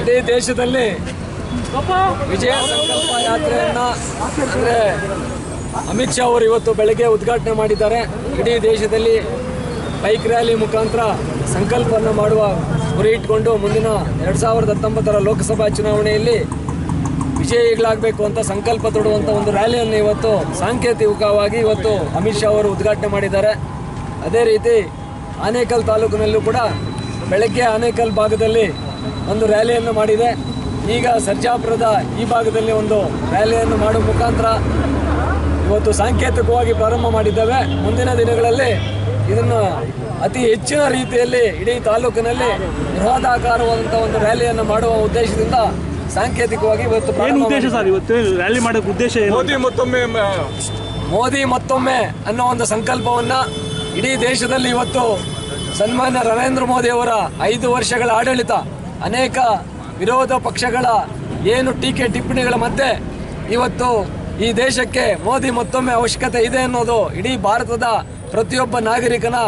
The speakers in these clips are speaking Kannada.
ಇಡೀ ದೇಶದಲ್ಲಿ ವಿಜಯ ಸಂಕಲ್ಪ ಯಾತ್ರೆಯನ್ನ ಅಂದ್ರೆ ಅಮಿತ್ ಶಾ ಅವರು ಇವತ್ತು ಬೆಳಗ್ಗೆ ಉದ್ಘಾಟನೆ ಮಾಡಿದ್ದಾರೆ. ಇಡೀ ದೇಶದಲ್ಲಿ ಬೈಕ್ ರ್ಯಾಲಿ ಮುಖಾಂತರ ಸಂಕಲ್ಪವನ್ನು ಮಾಡುವ ಗುರಿ ಇಟ್ಕೊಂಡು ಮುಂದಿನ ಎರಡು ಸಾವಿರದ ಹತ್ತೊಂಬತ್ತರ ಲೋಕಸಭಾ ಚುನಾವಣೆಯಲ್ಲಿ ವಿಜಯಿಗಳಾಗಬೇಕು ಅಂತ ಸಂಕಲ್ಪ ತೊಡುವಂಥ ಒಂದು ರ್ಯಾಲಿಯನ್ನು ಇವತ್ತು ಸಾಂಕೇತಿಕವಾಗಿ ಇವತ್ತು ಅಮಿತ್ ಶಾ ಅವರು ಉದ್ಘಾಟನೆ ಮಾಡಿದ್ದಾರೆ. ಅದೇ ರೀತಿ ಆನೇಕಲ್ ತಾಲೂಕಿನಲ್ಲೂ ಕೂಡ ಬೆಳಗ್ಗೆ ಆನೇಕಲ್ ಭಾಗದಲ್ಲಿ ಒಂದು ರ್ಯಾಲಿಯನ್ನು ಮಾಡಿದೆ. ಈಗ ಸರ್ಜಾಪುರದ ಈ ಭಾಗದಲ್ಲಿ ಒಂದು ರ್ಯಾಲಿಯನ್ನು ಮಾಡುವ ಮುಖಾಂತರ ಇವತ್ತು ಸಾಂಕೇತಿಕವಾಗಿ ಪ್ರಾರಂಭ ಮಾಡಿದ್ದೇವೆ. ಮುಂದಿನ ದಿನಗಳಲ್ಲಿ ಇದನ್ನು ಅತಿ ಹೆಚ್ಚಿನ ರೀತಿಯಲ್ಲಿ ಇಡೀ ತಾಲೂಕಿನಲ್ಲಿ ಬೃಹದಾಕಾರವಾದಂಥ ಒಂದು ರ್ಯಾಲಿಯನ್ನು ಮಾಡುವ ಉದ್ದೇಶದಿಂದ ಸಾಂಕೇತಿಕವಾಗಿ ಇವತ್ತು ಏನು ಉದ್ದೇಶ ಸರ್ ಇವತ್ತು? ರ್ಯಾಲಿ ಮಾಡೋ ಉದ್ದೇಶ ಏನು? ಮೋದಿ ಮತ್ತೊಮ್ಮೆ ಮೋದಿ ಮತ್ತೊಮ್ಮೆ ಅನ್ನೋ ಒಂದು ಸಂಕಲ್ಪವನ್ನ ಇಡೀ ದೇಶದಲ್ಲಿ ಇವತ್ತು ಸನ್ಮಾನ್ಯ ನರೇಂದ್ರ ಮೋದಿ ಅವರ ಐದು ವರ್ಷಗಳ ಆಡಳಿತ ಅನೇಕ ವಿರೋಧ ಪಕ್ಷಗಳ ಏನು ಟೀಕೆ ಟಿಪ್ಪಣಿಗಳ ಮಧ್ಯೆ ಇವತ್ತು ಈ ದೇಶಕ್ಕೆ ಮೋದಿ ಮತ್ತೊಮ್ಮೆ ಅವಶ್ಯಕತೆ ಇದೆ ಅನ್ನೋದು ಇಡೀ ಭಾರತದ ಪ್ರತಿಯೊಬ್ಬ ನಾಗರಿಕನ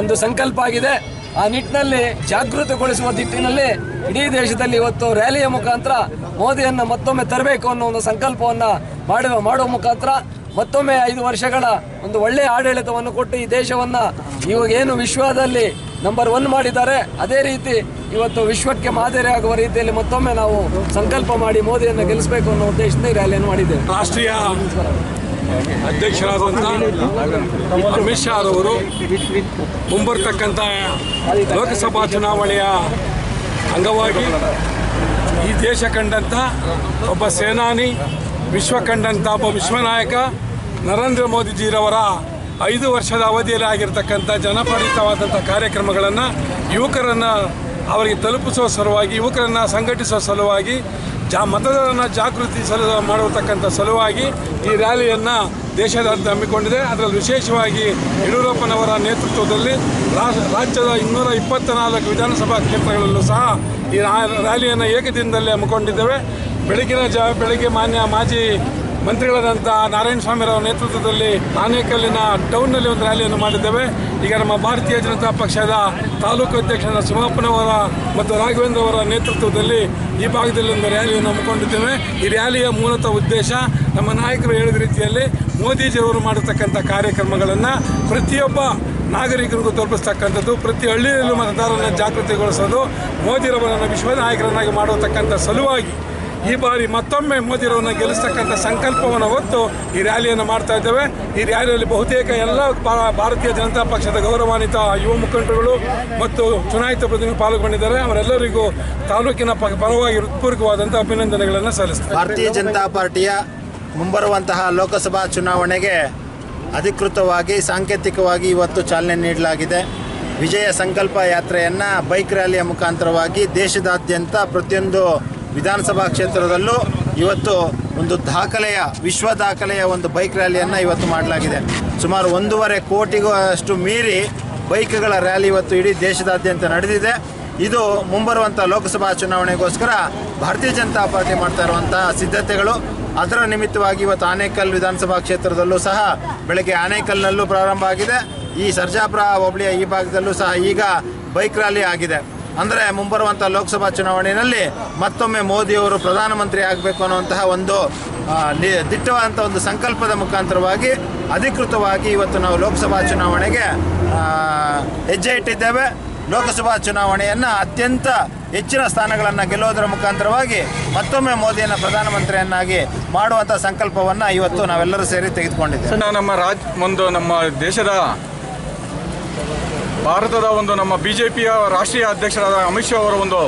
ಒಂದು ಸಂಕಲ್ಪ ಆಗಿದೆ. ಆ ನಿಟ್ಟಿನಲ್ಲಿ ಜಾಗೃತಗೊಳಿಸುವ ನಿಟ್ಟಿನಲ್ಲಿ ಇಡೀ ದೇಶದಲ್ಲಿ ಇವತ್ತು ರ್ಯಾಲಿಯ ಮುಖಾಂತರ ಮೋದಿಯನ್ನು ಮತ್ತೊಮ್ಮೆ ತರಬೇಕು ಅನ್ನೋ ಒಂದು ಸಂಕಲ್ಪವನ್ನ ಮಾಡುವ ಮಾಡುವ ಮುಖಾಂತರ ಮತ್ತೊಮ್ಮೆ ಐದು ವರ್ಷಗಳ ಒಂದು ಒಳ್ಳೆಯ ಆಡಳಿತವನ್ನು ಕೊಟ್ಟು ಈ ದೇಶವನ್ನ ಇವಾಗ ಏನು ವಿಶ್ವದಲ್ಲಿ ನಂಬರ್ ಒನ್ ಮಾಡಿದ್ದಾರೆ. ಅದೇ ರೀತಿ ಇವತ್ತು ವಿಶ್ವಕ್ಕೆ ಮಾದರಿ ಆಗುವ ರೀತಿಯಲ್ಲಿ ಮತ್ತೊಮ್ಮೆ ನಾವು ಸಂಕಲ್ಪ ಮಾಡಿ ಮೋದಿಯನ್ನು ಗೆಲ್ಲಿಸಬೇಕು ಅನ್ನೋ ಉದ್ದೇಶದಿಂದ ಈ ರ್ಯಾಲಿಯನ್ನು ಮಾಡಿದ್ದೇವೆ. ರಾಷ್ಟ್ರೀಯ ಅಧ್ಯಕ್ಷರಾದಂಥ ಅಮಿತ್ ಶಾ ಅವರು ಮುಂಬರ್ತಕ್ಕಂಥ ಲೋಕಸಭಾ ಚುನಾವಣೆಯ ಅಂಗವಾಗಿ ಈ ದೇಶ ಕಂಡಂಥ ಒಬ್ಬ ಸೇನಾನಿ, ವಿಶ್ವ ಕಂಡಂಥ ಒಬ್ಬ ವಿಶ್ವನಾಯಕ ನರೇಂದ್ರ ಮೋದಿಜಿರವರ ಐದು ವರ್ಷದ ಅವಧಿಯಲ್ಲಿ ಆಗಿರ್ತಕ್ಕಂಥ ಜನಪರಿತವಾದಂಥ ಕಾರ್ಯಕ್ರಮಗಳನ್ನು ಯುವಕರನ್ನು ಅವರಿಗೆ ತಲುಪಿಸುವ ಸಲುವಾಗಿ, ಯುವಕರನ್ನು ಸಂಘಟಿಸುವ ಸಲುವಾಗಿ, ಜಾ ಮತದಾರನ ಜಾಗೃತಿ ಸಲ, ಮಾಡುವತಕ್ಕಂಥ ಸಲುವಾಗಿ ಈ ರ್ಯಾಲಿಯನ್ನು ದೇಶದಾದ್ಯಂತ ಹಮ್ಮಿಕೊಂಡಿದೆ. ಅದರಲ್ಲಿ ವಿಶೇಷವಾಗಿ ಯಡಿಯೂರಪ್ಪನವರ ನೇತೃತ್ವದಲ್ಲಿ ರಾಜ್ಯದ ಇನ್ನೂರ ಇಪ್ಪತ್ತ ನಾಲ್ಕು ವಿಧಾನಸಭಾ ಕ್ಷೇತ್ರಗಳಲ್ಲೂ ಸಹ ಈ ರ್ಯಾಲಿಯನ್ನು ಏಕದಿನದಲ್ಲಿ ಹಮ್ಮಿಕೊಂಡಿದ್ದೇವೆ. ಬೆಳಗಿನ ಜ, ಬೆಳಗ್ಗೆ ಮಾನ್ಯ ಮಾಜಿ ಮಂತ್ರಿಗಳಾದಂಥ ನಾರಾಯಣ ಸ್ವಾಮಿರವರ ನೇತೃತ್ವದಲ್ಲಿ ಆನೇಕಲ್ಲಿನ ಟೌನ್ನಲ್ಲಿ ಒಂದು ರ್ಯಾಲಿಯನ್ನು ಮಾಡಿದ್ದೇವೆ. ಈಗ ನಮ್ಮ ಭಾರತೀಯ ಜನತಾ ಪಕ್ಷದ ತಾಲೂಕು ಅಧ್ಯಕ್ಷರ ಸಿಂಹಪ್ಪನವರ ಮತ್ತು ರಾಘವೇಂದ್ರ ಅವರ ನೇತೃತ್ವದಲ್ಲಿ ಈ ಭಾಗದಲ್ಲಿ ಒಂದು ರ್ಯಾಲಿಯನ್ನು ಹಮ್ಮಿಕೊಂಡಿದ್ದೇವೆ. ಈ ರ್ಯಾಲಿಯ ಮೂಲತಃ ಉದ್ದೇಶ ನಮ್ಮ ನಾಯಕರು ಹೇಳಿದ ರೀತಿಯಲ್ಲಿ ಮೋದಿಜಿಯವರು ಮಾಡತಕ್ಕಂಥ ಕಾರ್ಯಕ್ರಮಗಳನ್ನು ಪ್ರತಿಯೊಬ್ಬ ನಾಗರಿಕರಿಗೂ ತಲುಪಿಸ್ತಕ್ಕಂಥದ್ದು, ಪ್ರತಿ ಹಳ್ಳಿಯಲ್ಲೂ ಮತದಾರರನ್ನು ಜಾಗೃತಿಗೊಳಿಸೋದು ಮೋದಿರವರನ್ನು ವಿಶ್ವ ನಾಯಕರನ್ನಾಗಿ ಮಾಡತಕ್ಕಂಥ ಸಲುವಾಗಿ ಈ ಬಾರಿ ಮತ್ತೊಮ್ಮೆ ಮೋದಿರವರನ್ನ ಗೆಲ್ಲಿಸ್ತಕ್ಕಂಥ ಸಂಕಲ್ಪವನ್ನು ಹೊತ್ತು ಈ ರ್ಯಾಲಿಯನ್ನು ಮಾಡ್ತಾ ಇದ್ದೇವೆ. ಈ ರ್ಯಾಲಿಯಲ್ಲಿ ಬಹುತೇಕ ಎಲ್ಲ ಭಾರತೀಯ ಜನತಾ ಪಕ್ಷದ ಗೌರವಾನ್ವಿತ ಯುವ ಮುಖಂಡರುಗಳು ಮತ್ತು ಚುನಾಯಿತ ಪ್ರತಿನಿಧಿಗಳು ಪಾಲ್ಗೊಂಡಿದ್ದಾರೆ. ಅವರೆಲ್ಲರಿಗೂ ತಾಲೂಕಿನ ಪರವಾಗಿ ಹೃತ್ಪೂರ್ವಕವಾದಂಥ ಅಭಿನಂದನೆಗಳನ್ನು ಸಲ್ಲಿಸ್ತಾರೆ ಭಾರತೀಯ ಜನತಾ ಪಾರ್ಟಿಯ ಮುಂಬರುವಂತಹ ಲೋಕಸಭಾ ಚುನಾವಣೆಗೆ ಅಧಿಕೃತವಾಗಿ, ಸಾಂಕೇತಿಕವಾಗಿ ಇವತ್ತು ಚಾಲನೆ ನೀಡಲಾಗಿದೆ. ವಿಜಯ ಸಂಕಲ್ಪ ಯಾತ್ರೆಯನ್ನು ಬೈಕ್ ರ್ಯಾಲಿಯ ಮುಖಾಂತರವಾಗಿ ದೇಶದಾದ್ಯಂತ ಪ್ರತಿಯೊಂದು ವಿಧಾನಸಭಾ ಕ್ಷೇತ್ರದಲ್ಲೂ ಇವತ್ತು ಒಂದು ದಾಖಲೆಯ, ವಿಶ್ವ ದಾಖಲೆಯ ಒಂದು ಬೈಕ್ ರ್ಯಾಲಿಯನ್ನು ಇವತ್ತು ಮಾಡಲಾಗಿದೆ. ಸುಮಾರು ಒಂದೂವರೆ ಕೋಟಿಗೂ ಅಷ್ಟು ಮೀರಿ ಬೈಕ್ಗಳ ರ್ಯಾಲಿ ಇವತ್ತು ಇಡೀ ದೇಶದಾದ್ಯಂತ ನಡೆದಿದೆ. ಇದು ಮುಂಬರುವಂಥ ಲೋಕಸಭಾ ಚುನಾವಣೆಗೋಸ್ಕರ ಭಾರತೀಯ ಜನತಾ ಪಾರ್ಟಿ ಮಾಡ್ತಾ ಇರುವಂಥ ಸಿದ್ಧತೆಗಳು. ಅದರ ನಿಮಿತ್ತವಾಗಿ ಇವತ್ತು ಆನೇಕಲ್ ವಿಧಾನಸಭಾ ಕ್ಷೇತ್ರದಲ್ಲೂ ಸಹ ಬೆಳಗ್ಗೆ ಆನೇಕಲ್ನಲ್ಲೂ ಪ್ರಾರಂಭ ಆಗಿದೆ. ಈ ಸರ್ಜಾಪುರ ಹೋಬಳಿಯ ಈ ಭಾಗದಲ್ಲೂ ಸಹ ಈಗ ಬೈಕ್ ರ್ಯಾಲಿ ಆಗಿದೆ. ಅಂದರೆ ಮುಂಬರುವಂಥ ಲೋಕಸಭಾ ಚುನಾವಣೆಯಲ್ಲಿ ಮತ್ತೊಮ್ಮೆ ಮೋದಿಯವರು ಪ್ರಧಾನಮಂತ್ರಿ ಆಗಬೇಕು ಅನ್ನುವಂತಹ ಒಂದು ದಿಟ್ಟವಾದಂಥ ಒಂದು ಸಂಕಲ್ಪದ ಮುಖಾಂತರವಾಗಿ ಅಧಿಕೃತವಾಗಿ ಇವತ್ತು ನಾವು ಲೋಕಸಭಾ ಚುನಾವಣೆಗೆ ಹೆಜ್ಜೆ ಇಟ್ಟಿದ್ದೇವೆ. ಲೋಕಸಭಾ ಚುನಾವಣೆಯನ್ನು ಅತ್ಯಂತ ಹೆಚ್ಚಿನ ಸ್ಥಾನಗಳನ್ನು ಗೆಲ್ಲುವುದರ ಮುಖಾಂತರವಾಗಿ ಮತ್ತೊಮ್ಮೆ ಮೋದಿಯನ್ನು ಪ್ರಧಾನಮಂತ್ರಿಯನ್ನಾಗಿ ಮಾಡುವಂಥ ಸಂಕಲ್ಪವನ್ನು ಇವತ್ತು ನಾವೆಲ್ಲರೂ ಸೇರಿ ತೆಗೆದುಕೊಂಡಿದ್ದೇವೆ. ನಮ್ಮ ರಾಜ್, ಒಂದು ನಮ್ಮ ದೇಶದ ಭಾರತದ ಒಂದು ನಮ್ಮ ಬಿ ಜೆ ಪಿಯ ರಾಷ್ಟ್ರೀಯ ಅಧ್ಯಕ್ಷರಾದ ಅಮಿತ್ ಶಾ ಅವರ ಒಂದು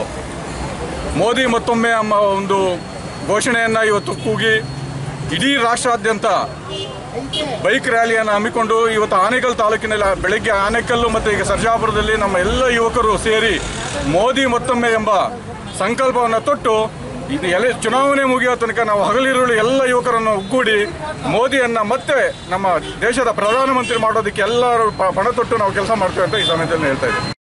ಮೋದಿ ಮತ್ತೊಮ್ಮೆ ನಮ್ಮ ಒಂದು ಘೋಷಣೆಯನ್ನು ಇವತ್ತು ಕೂಗಿ ಇಡೀ ರಾಷ್ಟ್ರಾದ್ಯಂತ ಬೈಕ್ ರ್ಯಾಲಿಯನ್ನು ಹಮ್ಮಿಕೊಂಡು ಇವತ್ತು ಆನೇಕಲ್ ತಾಲೂಕಿನಲ್ಲಿ ಬೆಳಗ್ಗೆ ಆನೇಕಲ್ಲು ಮತ್ತು ಈಗ ಸರ್ಜಾಪುರದಲ್ಲಿ ನಮ್ಮ ಎಲ್ಲ ಯುವಕರು ಸೇರಿ ಮೋದಿ ಮತ್ತೊಮ್ಮೆ ಎಂಬ ಸಂಕಲ್ಪವನ್ನು ತೊಟ್ಟು ಇದು ಎಲೆ ಚುನಾವಣೆ ಮುಗಿಯೋ ತನಕ ನಾವು ಹಗಲಿರುಳು ಎಲ್ಲ ಯುವಕರನ್ನು ಒಗ್ಗೂಡಿ ಮೋದಿಯನ್ನು ಮತ್ತೆ ನಮ್ಮ ದೇಶದ ಪ್ರಧಾನಮಂತ್ರಿ ಮಾಡೋದಕ್ಕೆ ಎಲ್ಲರೂ ಪಣ ತೊಟ್ಟು ನಾವು ಕೆಲಸ ಮಾಡ್ತೇವೆ ಅಂತ ಈ ಸಮಯದಲ್ಲಿ ಹೇಳ್ತಾ